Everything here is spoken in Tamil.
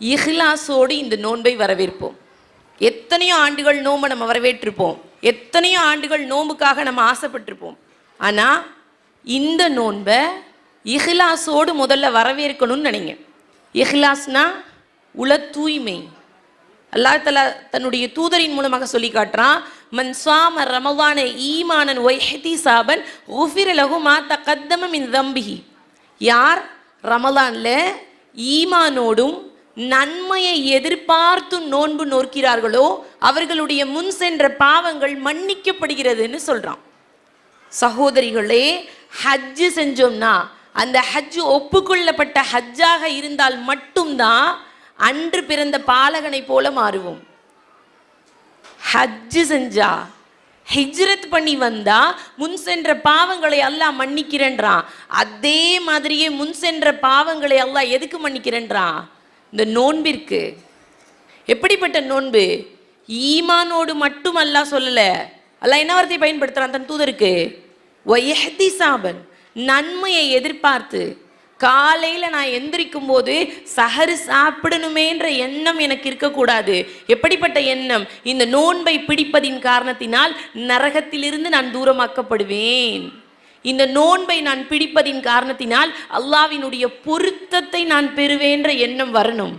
இஹ்லாசோடு இந்த நோன்பை வரவேற்போம். எத்தனையோ ஆண்டுகள் நோன்பை நம்ம வரவேற்றிருப்போம். எத்தனையோ ஆண்டுகள் நோன்புக்காக நம்ம ஆசைப்பட்டிருப்போம். ஆனால் இந்த நோன்பை இஹ்லாஸோடு முதல்ல வரவேற்கணும்னு நினைங்க. இஹ்லாஸ்னா உள தூய்மை. அல்லாஹ் தலா தன்னுடைய தூதரின் மூலமாக சொல்லி காட்டுறான் மன் சுவாம ரமவான ஈமானன் ஒய்ஹதி சாபன் உஃபிர மாத்த கத்தமம் இன் தம்பிகி தம்பிஹி. யார்? ரமலானில் ஈமானோடும் நன்மையை எதிர்பார்த்து நோன்பு நோக்கிறார்களோ அவர்களுடைய முன் சென்ற பாவங்கள் மன்னிக்கப்படுகிறதுன்னு சொல்றான். சகோதரிகளே ஹஜ்ஜு செஞ்சோம்னா அந்த ஹஜ்ஜு ஒப்புக்கொள்ளப்பட்ட ஹஜ்ஜாக இருந்தால் மட்டும்தான் அன்று பிறந்த பாலகனை போல மாறுவோம். ஹஜ்ஜு செஞ்சா ஹிஜ்ரத் பண்ணி வந்தா முன் சென்ற பாவங்களை அல்லாஹ் மன்னிக்கிறேன்றான். அதே மாதிரியே முன் சென்ற பாவங்களை அல்லாஹ் எதுக்கு மன்னிக்கிறேன்றான்? இந்த நோன்பிற்கு. எப்படிப்பட்ட நோன்பு? ஈமானோடு மட்டும் அல்லாஹ் சொல்லல. அல்ல என்ன வார்த்தையை பயன்படுத்துறான்? தன் தூதருக்கு. ஒயஹதி சாபன் நன்மையை எதிர்பார்த்து. காலையில் நான் எந்திரிக்கும் போது சஹரு சாப்பிடணுமேன்ற எண்ணம் எனக்கு இருக்கக்கூடாது. எப்படிப்பட்ட எண்ணம்? இந்த நோன்பை பிடிப்பதின் காரணத்தினால் நரகத்திலிருந்து நான் தூரமாக்கப்படுவேன். இந்த நோன்பை நான் பிடிப்பதின் காரணத்தினால் அல்லாவினுடைய பொருத்தத்தை நான் பெறுவேன்ற எண்ணம் வரணும்.